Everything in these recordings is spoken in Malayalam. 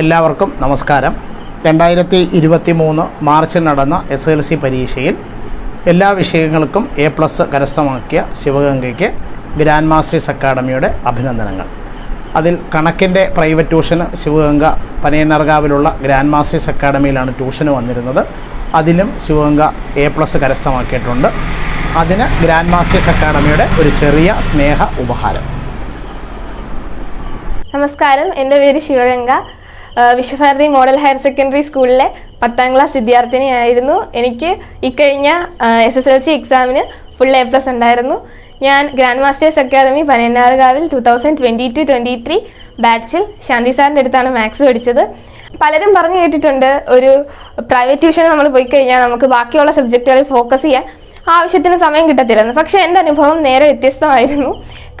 എല്ലാവർക്കും നമസ്കാരം. രണ്ടായിരത്തി ഇരുപത്തി മൂന്ന് മാർച്ചിൽ നടന്ന എസ് എൽ സി പരീക്ഷയിൽ എല്ലാ വിഷയങ്ങൾക്കും എ പ്ലസ് കരസ്ഥമാക്കിയ ശിവഗംഗയ്ക്ക് ഗ്രാൻഡ് മാസ്റ്റേഴ്സ് അക്കാഡമിയുടെ അഭിനന്ദനങ്ങൾ. അതിൽ കണക്കിന്റെ പ്രൈവറ്റ് ട്യൂഷന് ശിവഗംഗ പനയനർഗാവിലുള്ള ഗ്രാൻഡ് മാസ്റ്റേഴ്സ് അക്കാഡമിയിലാണ് ട്യൂഷന് വന്നിരുന്നത്. അതിലും ശിവഗംഗ എ പ്ലസ് കരസ്ഥമാക്കിയിട്ടുണ്ട്. അതിന് ഗ്രാൻഡ് മാസ്റ്റേഴ്സ് അക്കാഡമിയുടെ ഒരു ചെറിയ സ്നേഹ ഉപഹാരം. നമസ്കാരം. എന്റെ പേര് Sivaganga. Vishwabharati model higher secondary സ്കൂളിലെ പത്താം ക്ലാസ് വിദ്യാർത്ഥിനിയായിരുന്നു. എനിക്ക് ഇക്കഴിഞ്ഞ എസ് എസ് എൽ സി എക്സാമിന് ഫുൾ എ പ്ലസ് ഉണ്ടായിരുന്നു. ഞാൻ grand masters academy പനയന്നാറുകാവിൽ two thousand twenty two twenty three ബാച്ചിൽ ശാന്തി സാറിന്റെ അടുത്താണ് മാത്സ് പഠിച്ചത്. പലരും പറഞ്ഞു കേട്ടിട്ടുണ്ട് ഒരു പ്രൈവറ്റ് ട്യൂഷന് നമ്മൾ പോയി കഴിഞ്ഞാൽ നമുക്ക് ബാക്കിയുള്ള സബ്ജക്റ്റുകളിൽ ഫോക്കസ് ചെയ്യാൻ ആവശ്യത്തിന് സമയം കിട്ടത്തില്ലെന്ന്. പക്ഷേ എന്റെ അനുഭവം നേരെ വ്യത്യസ്തമായിരുന്നു.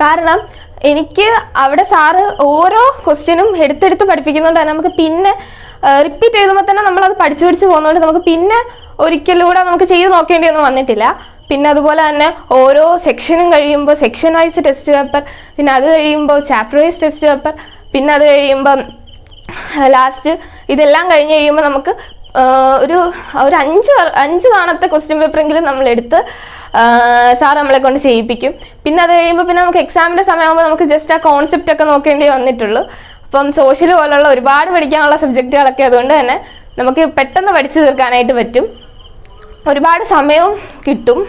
കാരണം എനിക്ക് അവിടെ സാറ് ഓരോ ക്വസ്റ്റ്യനും എടുത്തെടുത്ത് പഠിപ്പിക്കുന്നുണ്ട് തന്നെ നമുക്ക് പിന്നെ റിപ്പീറ്റ് ചെയ്തുമ്പോൾ തന്നെ നമ്മൾ അത് പഠിച്ചു പഠിച്ച് പോകുന്നതുകൊണ്ട് നമുക്ക് പിന്നെ ഒരിക്കലൂടെ നമുക്ക് ചെയ്ത് നോക്കേണ്ടിയൊന്നും വന്നിട്ടില്ല. പിന്നെ അതുപോലെ തന്നെ ഓരോ സെക്ഷനും കഴിയുമ്പോൾ സെക്ഷൻ വൈസ് ടെസ്റ്റ് പേപ്പർ പിന്നെ അത് കഴിയുമ്പോൾ ചാപ്റ്റർ വൈസ് ടെസ്റ്റ് പേപ്പർ പിന്നെ അത് കഴിയുമ്പം ലാസ്റ്റ് ഇതെല്ലാം കഴിഞ്ഞ് കഴിയുമ്പോൾ നമുക്ക് ഒരു ഒരു അഞ്ച് അഞ്ച് തവണത്തെ ക്വസ്റ്റ്യൻ പേപ്പറെങ്കിലും നമ്മൾ എടുത്ത് സാർ നമ്മളെ കൊണ്ട് ചെയ്യിപ്പിക്കും. പിന്നെ അത് കഴിയുമ്പോൾ പിന്നെ നമുക്ക് എക്സാമിന്റെ സമയമാകുമ്പോൾ നമുക്ക് ജസ്റ്റ് ആ കോൺസെപ്റ്റ് ഒക്കെ നോക്കേണ്ടി വന്നിട്ടുള്ളൂ. അപ്പം സോഷ്യൽ പോലുള്ള ഒരുപാട് പഠിക്കാനുള്ള സബ്ജക്റ്റുകളൊക്കെ അതുകൊണ്ട് തന്നെ നമുക്ക് പെട്ടെന്ന് പഠിച്ചു തീർക്കാനായിട്ട് പറ്റും. ഒരുപാട് സമയവും കിട്ടും.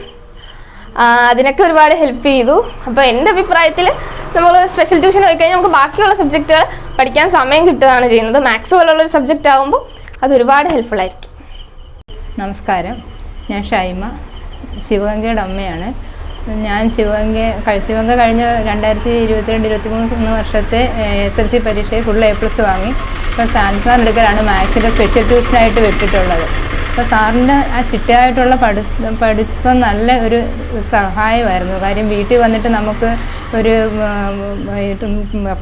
അതിനൊക്കെ ഒരുപാട് ഹെൽപ്പ് ചെയ്തു. അപ്പോൾ എന്റെ അഭിപ്രായത്തിൽ നമ്മൾ സ്പെഷ്യൽ ട്യൂഷൻ പോയി കഴിഞ്ഞാൽ നമുക്ക് ബാക്കിയുള്ള സബ്ജക്റ്റുകൾ പഠിക്കാൻ സമയം കിട്ടുകയാണ് ചെയ്യുന്നത്. മാത്സ് പോലുള്ള ഒരു സബ്ജക്റ്റ് ആകുമ്പോൾ അത് ഒരുപാട് ഹെൽപ്ഫുൾ ആയിരിക്കും. നമസ്കാരം. ഞാൻ ഷൈമ. ശിവഗംഗയുടെ അമ്മയാണ്. ഞാൻ ശിവഗംഗ ശിവഗംഗ കഴിഞ്ഞ രണ്ടായിരത്തി ഇരുപത്തിരണ്ട് ഇരുപത്തി മൂന്ന് വർഷത്തെ എസ് എൽ സി പരീക്ഷയിൽ ഫുൾ എ പ്ലസ് വാങ്ങി. ഇപ്പോൾ സാൻസാർ എടുക്കലാണ് മാത്സിന്റെ സ്പെഷ്യൽ ട്യൂഷനായിട്ട് വിട്ടിട്ടുള്ളത്. അപ്പോൾ സാറിന്റെ ആ ചിട്ടയായിട്ടുള്ള പഠി പഠിത്തം നല്ല ഒരു സഹായമായിരുന്നു. കാര്യം വീട്ടിൽ വന്നിട്ട് നമുക്ക് ഒരു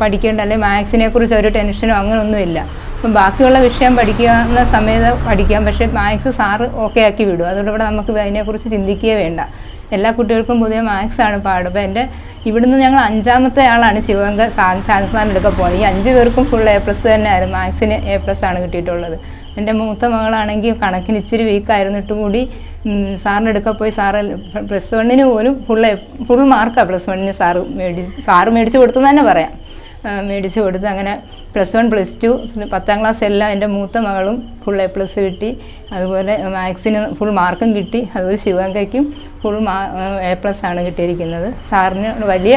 പഠിക്കേണ്ട അല്ലെങ്കിൽ മാത്സിനെ കുറിച്ച് ഒരു ടെൻഷനോ അങ്ങനെയൊന്നുമില്ല അപ്പം ബാക്കിയുള്ള വിഷയം പഠിക്കുന്ന സമയത്ത് പഠിക്കാം. പക്ഷേ മാത്സ് സാറ് ഓക്കെ ആക്കി വിടും. അതുകൊണ്ട് ഇവിടെ നമുക്ക് അതിനെക്കുറിച്ച് ചിന്തിക്കുകയേ വേണ്ട. എല്ലാ കുട്ടികൾക്കും പുതിയ മാത്സ് ആണ് പാട്. അപ്പോൾ എന്റെ ഇവിടുന്ന് ഞങ്ങൾ അഞ്ചാമത്തെ ആളാണ് ശിവഗംഗ എടുക്കാൻ പോകുന്നത് ഈ അഞ്ച് പേർക്കും ഫുൾ എ പ്ലസ് തന്നെയായിരുന്നു. മാത്സിന് എ പ്ലസ് ആണ് കിട്ടിയിട്ടുള്ളത്. എന്റെ മൂത്ത മകളാണെങ്കിൽ കണക്കിന് ഇച്ചിരി വീക്കായിരുന്നിട്ട് കൂടി സാറിന്റെ അടുക്ക പോയി സാറ് പ്ലസ് വണ്ണിന് പോലും ഫുൾ ഫുൾ മാർക്കാണ് പ്ലസ് വണ്ണിന് സാറ് മേടി സാറ് മേടിച്ച് കൊടുത്തെന്ന് തന്നെ പറയാം. മേടിച്ച് കൊടുത്ത് അങ്ങനെ പ്ലസ് വൺ പ്ലസ് ടു പിന്നെ പത്താം ക്ലാസ് എല്ലാം എന്റെ മൂത്ത മകളും ഫുൾ എ പ്ലസ് കിട്ടി. അതുപോലെ മാത്സിന് ഫുൾ മാർക്കും കിട്ടി. അതുപോലെ ശിവഗംഗയ്ക്കും ഫുൾ മാ എ പ്ലസ് ആണ് കിട്ടിയിരിക്കുന്നത്. സാറിന് വലിയ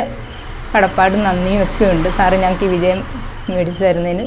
കടപ്പാടും നന്ദിയും ഒക്കെ ഉണ്ട്. സാറ് ഞങ്ങൾക്ക് ഈ വിജയം മേടിച്ചു തരുന്നതിന്.